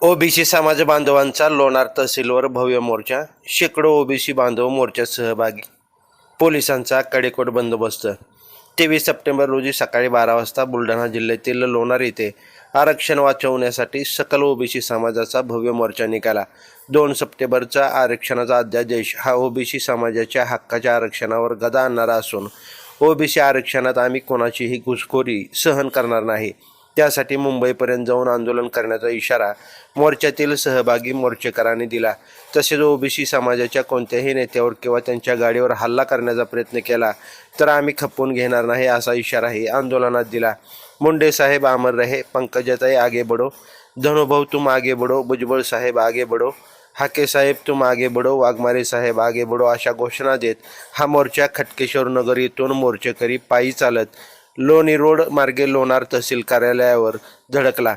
OBC समाज बांधवांचा लोणार तहसीलवर भव्य मोर्चा शेकडो ओबीसी बांधव मोर्चात सहभागी. पोलिसांचा कडेकोट बंदोबस्त. तेवीस सप्टेंबर रोजी सकाळी बारा वाजता बुलढाणा जिल्ह्यातील लोणार येथे आरक्षण वाचवण्यासाठी सकल ओबीसी समाजाचा भव्य मोर्चा निघाला. दोन सप्टेंबरचा आरक्षणाचा अध्यादेश हा ओबीसी समाजाच्या हक्काच्या आरक्षणावर गदा आणणारा असून ओबीसी आरक्षणात आम्ही कोणाचीही घुसखोरी सहन करणार नाही. त्यासाठी मुंबईपर्यंत जाऊन आंदोलन करण्याचा इशारा मोर्चातील सहभागी मोर्चेकरांनी दिला. तसेच ओबीसी समाजाच्या कोणत्याही नेत्यावर किंवा त्यांच्या गाडीवर हल्ला करण्याचा प्रयत्न केला तर आम्ही खपवून घेणार नाही असा इशाराही आंदोलनात दिला. मुंडे साहेब अमर रहे पंकजाताई आगे बढो। धनुभाऊ तुम आगे बढो। भुजबळ साहेब आगे बढो। हाके साहेब तुम आगे बढो। वाघमारे साहेब आगे बढो। अशा घोषणा देत हा मोर्चा खटकेश्वर नगर येथून मोर्चेकरी पायी चालत लोणी रोड मार्गे लोणार तहसील कार्यालयावर धडकला.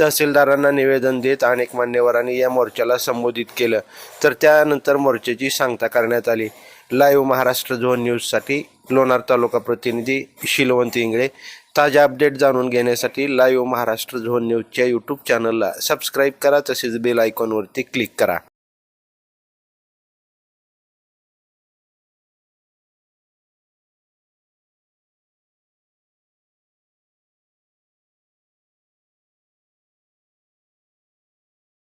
तहसीलदारांना निवेदन देत अनेक मान्यवरांनी या मोर्चाला संबोधित केलं. तर त्यानंतर मोर्चाची सांगता करण्यात आली. लाईव्ह महाराष्ट्र झोन न्यूजसाठी लोणार तालुका प्रतिनिधी शिलवंत इंगळे. ताज्या अपडेट जाणून घेण्यासाठी लाईव्ह महाराष्ट्र झोन न्यूजच्या यूट्यूब चॅनलला सबस्क्राईब करा. तसेच बेल आयकॉनवरती क्लिक करा.